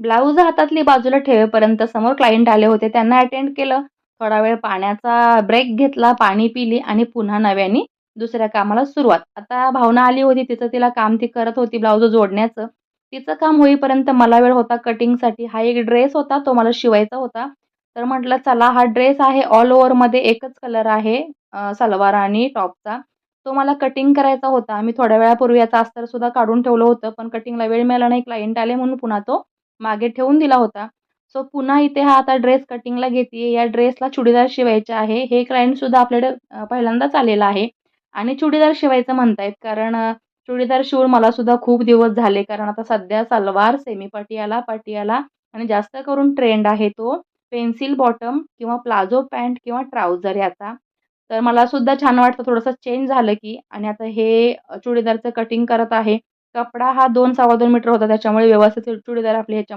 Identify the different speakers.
Speaker 1: Blouse हातातली बाजूला ठेवेपर्यंत समोर क्लायंट आले होते. त्यांना अटेंड केलं. थोडा वेळ पाण्याचा ब्रेक घेतला पाणी पिली आणि पुन्हा नव्याने दुसऱ्या कामाला सुरुवात. आता भावना आली होती. तिचं तिला काम ती करत होती ब्लाऊज जोडण्याचं. तिचं काम होईपर्यंत मला वेळ होता कटिंगसाठी हा एक ड्रेस होता तो मला शिवायचा होता. तर म्हटलं चला हा ड्रेस आहे. ऑल ओव्हरमध्ये एकच कलर आहे सलवार आणि टॉपचा. तो मला कटिंग करायचा होता. मी थोड्या वेळापूर्वी याचा अस्तरसुद्धा काढून ठेवलं होतं पण कटिंगला वेळ मिळाला नाही. क्लायंट आले म्हणून पुन्हा तो मागे ठेवून दिला होता. सो पुन्हा इथे हा आता ड्रेस कटिंगला घेते या ड्रेसला चुडीदार शिवायचे आहे. हे क्लायंटसुद्धा आपल्याकडे पहिल्यांदाच आलेलं आहे. आणि चुडीदार शिवायचं म्हणतायत. कारण चुडीदार शिवून मला सुद्धा खूप दिवस झाले. कारण आता सध्या सलवार सेमी पटियाला पटियाला आणि जास्त करून ट्रेंड आहे तो. पेन्सिल बॉटम किंवा प्लाझो पॅन्ट किंवा ट्राउझर याचा. तर मला सुद्धा छान वाटतं. थोडंसं चेंज झालं की. आणि आता हे चुडीदारचं कटिंग करत आहे. कपडा हा दोन सव्वा दोन मीटर होता त्याच्यामुळे व्यवस्थित चुडीदार आपले ह्याच्या